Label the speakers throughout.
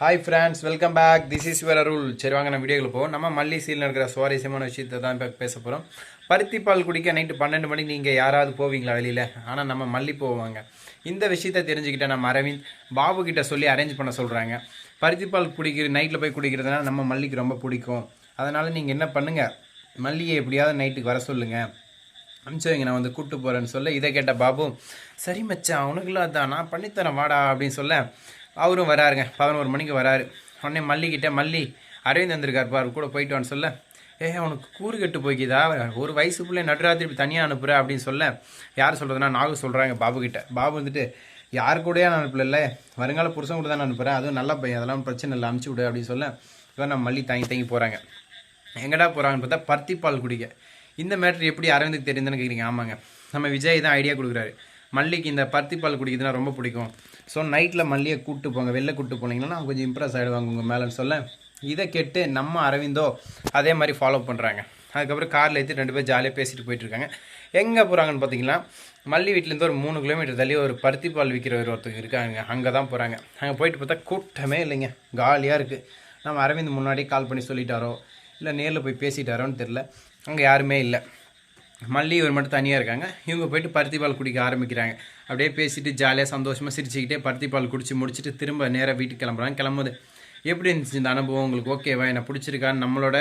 Speaker 1: Hi friends welcome back this is வேற rule சரி வாங்க நம்ம வீடியோக்கு போவோம். நம்ம மல்லி சீல் இருக்கிற சுவாரஸ்யமான விஷயத்தை தான் இப்போ பேச போகிறோம் பருத்தி பால் குடிக்க நைட்டு பன்னெண்டு மணிக்கு நீங்கள் யாராவது போவீங்களா வெளியில்? ஆனால் நம்ம மல்லி போவாங்க இந்த விஷயத்தை தெரிஞ்சுக்கிட்ட நம்ம அரவிந்த் பாபு கிட்ட சொல்லி அரேஞ்ச் பண்ண சொல்கிறாங்க பருத்தி பால் குடிக்கிற நைட்டில் போய் குடிக்கிறதுனால நம்ம மல்லிக்கு ரொம்ப பிடிக்கும். அதனால் நீங்கள் என்ன பண்ணுங்கள் மல்லியை எப்படியாவது நைட்டுக்கு வர சொல்லுங்கள் அனுப்பிச்சு வைங்க நான் வந்து கூப்பிட்டு போகிறேன்னு சொல்ல இதை கேட்ட பாபு சரி மச்சான் அவனுக்குலாம் அதான் நான் பண்ணித்தரேன் வாடா அப்படின்னு சொல்ல அவரும் வராருங்க. பதினோரு மணிக்கு வராரு. உடனே மல்லிக்கிட்ட மல்லி அரவிந்த் வந்திருக்கார் பாரு கூட போயிட்டு சொல்ல. ஏ அவனுக்கு கூறு கெட்டு போய்க்குதா? ஒரு வயசு பிள்ளை நடுராத்திரி தனியாக அனுப்புகிற அப்படின்னு சொல்ல. யார் சொல்கிறதுனா நாகு சொல்கிறாங்க பாபுக்கிட்ட பாபு வந்துட்டு யார் கூடயே நான் அனுப்பல வருங்கால புருஷன் கூட தான் அனுப்புகிறேன் அதுவும் நல்ல பையன். அதெல்லாம் பிரச்சனை இல்லை. அனுப்பிச்சி விடு அப்படின்னு சொல்ல. இவன் நான் மல்லி தங்கி தங்கி போகிறாங்க எங்கடா போகிறாங்கன்னு பார்த்தா பருத்திப்பால் குடிக்க. இந்த மேட்ரு எப்படி அரவிந்துக்கு தெரியுதுன்னு கேட்குறீங்க ஆமாங்க. நம்ம விஜய் தான் ஐடியா கொடுக்குறாரு. மல்லிக்கு இந்த பருத்தி பால் குடிக்கிறதுனா ரொம்ப பிடிக்கும். ஸோ நைட்டில் மல்லியை கூப்பிட்டு போங்க வெளில கூப்பிட்டு போனீங்கன்னா கொஞ்சம் இம்ப்ரெஸ் ஆகிடுவாங்க உங்கள் மேலேன்னு சொல்ல. இதை கேட்டு நம்ம அரவிந்தோ அதே மாதிரி ஃபாலோ பண்ணுறாங்க அதுக்கப்புறம் காரில் ஏற்றி ரெண்டு பேர் ஜாலியாக பேசிட்டு போயிட்டுருக்காங்க எங்கே போகிறாங்கன்னு பார்த்தீங்கன்னா மல்லி வீட்டிலேருந்து ஒரு மூணு கிலோமீட்டர் தள்ளி ஒரு பருத்தி பால் விற்கிற ஒரு ஒருத்தர் இருக்காங்க. அங்கே தான் போகிறாங்க அங்கே போயிட்டு பார்த்தா கூட்டமே இல்லைங்க. காலியாக இருக்குது நம்ம அரவிந்த் முன்னாடி கால் பண்ணி சொல்லிட்டாரோ இல்லை நேரில் போய் பேசிட்டாரோன்னு தெரில அங்கே யாருமே இல்லை. மல்லி இவர் மட்டும் தனியாக இருக்காங்க. இவங்க போயிட்டு பருத்தி பால் குடிக்க ஆரம்பிக்கிறாங்க. அப்படியே பேசிட்டு ஜாலியாக சந்தோஷமாக சிரிச்சுக்கிட்டே பருத்தி பால் குடிச்சு முடிச்சுட்டு திரும்ப நேராக வீட்டுக்கு கிளம்புறாங்க. கிளம்புது எப்படி இருந்துச்சு இந்த அனுபவம்? உங்களுக்கு ஓகேவா என்னை பிடிச்சிருக்கான்னு நம்மளோட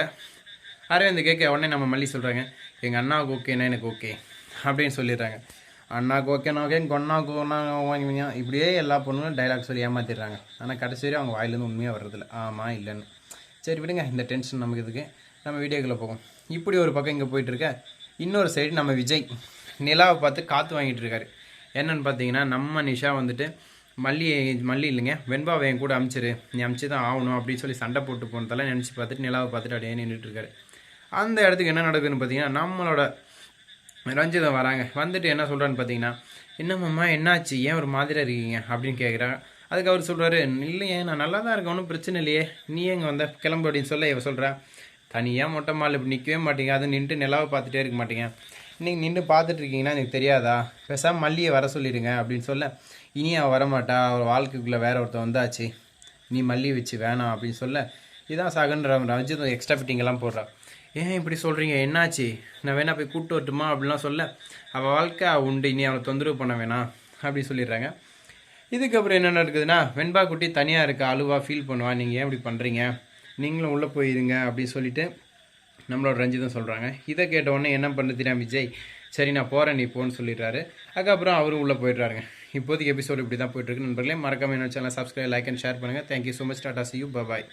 Speaker 1: அரவிந்த் கேட்க உடனே நம்ம மல்லி சொல்கிறாங்க எங்கள் அண்ணாவுக்கு ஓகேண்ணா எனக்கு ஓகே அப்படின்னு சொல்லிடுறாங்க. அண்ணாவுக்கு ஓகேண்ணா ஓகே எங்கள் அண்ணாவுக்கு ஒன்றா இப்படியே எல்லா பொண்ணுங்களும் டைலாக் சொல்லி ஏமாத்திடுறாங்க. ஆனால் கடைசி வரையும் அவங்க வாயிலேருந்து உண்மையாக வர்றதில்ல. ஆமாம் இல்லைன்னு. சரி விடுங்க. இந்த டென்ஷன் நமக்கு இதுக்கு நம்ம வீடியோக்குள்ளே போகும் இப்படி ஒரு பக்கம் இங்கே போயிட்டுருக்க இன்னொரு சைடு நம்ம விஜய் நிலாவை பார்த்து காற்று வாங்கிட்டு இருக்காரு. என்னன்னு பார்த்தீங்கன்னா நம்ம நிஷா வந்துட்டு மல்லி மல்லி இல்லைங்க வெண்பாவை என் கூட அமிச்சிரு நீ அமிச்சு தான் ஆகணும் அப்படின்னு சொல்லி சண்டை போட்டு போனதெல்லாம் நினச்சி பார்த்துட்டு நிலாவை பார்த்துட்டு அப்படியே நின்றுட்டு இருக்காரு. அந்த இடத்துக்கு என்ன நடக்குதுன்னு பார்த்தீங்கன்னா நம்மளோட ரஞ்சிதம் வராங்க. வந்துட்டு என்ன சொல்கிறான்னு பார்த்தீங்கன்னா என்னம்மா என்னாச்சு? ஏன் ஒரு மாதிரியாக இருக்கீங்க? அப்படின்னு கேட்குறாங்க அதுக்கு அவர் சொல்கிறாரு இல்லையே நான் நல்லா தான் இருக்கேன் ஒன்றும் பிரச்சனை இல்லையே. நீ எங்கே வந்த? கிளம்பு அப்படின்னு சொல்ல இவ சொல்கிறா தனியாக மொட்டை மால் இப்படி நிற்கவே மாட்டீங்க. அது நின்று நிலாவை பார்த்துட்டே இருக்க மாட்டீங்க. நீங்கள் நின்று பார்த்துட்டு இருக்கீங்கன்னா எனக்கு தெரியாதா? பேசாமல் மல்லியை வர சொல்லிடுங்க அப்படின்னு சொல்ல இனி அவள் வரமாட்டா. அவள் வாழ்க்கைக்குள்ளே வேற ஒருத்தன் வந்தாச்சு. நீ மல்லி வச்சு வேணாம் அப்படின்னு சொல்ல இதான் சகன்ற ரஞ்சித் எக்ஸ்ட்ரா ஃபிட்டிங்கெல்லாம் போடுறா. ஏன் இப்படி சொல்கிறீங்க என்னாச்சு? நான் வேணா போய் கூப்பிட்டு வரட்டுமா? அப்படிலாம் சொல்ல அவள் வாழ்க்கை உண்டு. இனி அவளை தொந்தரவு பண்ண வேணாம் அப்படின்னு சொல்லிடுறாங்க. இதுக்கப்புறம் என்ன நடக்குதுன்னா வெண்பா குட்டி தனியாக இருக்க அழுவா ஃபீல் பண்ணுவா. நீங்கள் ஏன் இப்படி பண்ணுறீங்க நீங்களும் உள்ளே போயிருங்க அப்படின்னு சொல்லிட்டு நம்மளோட ரஞ்சிதம் சொல்கிறாங்க இதை கேட்ட உடனே என்ன பண்ணுது விஜய்? சரி நான் போகிறேன் நீ போன்னு சொல்லிடுறாரு. அதுக்கப்புறம் அவரும் உள்ளே போயிடுறாருங்க. இப்போதைக்கு எபிசோடு இப்படி தான் போயிட்டுருக்கு நண்பர்களே மறக்காம என்ன channel subscribe like and share பண்ணுங்கள் thank you so much tata see you bye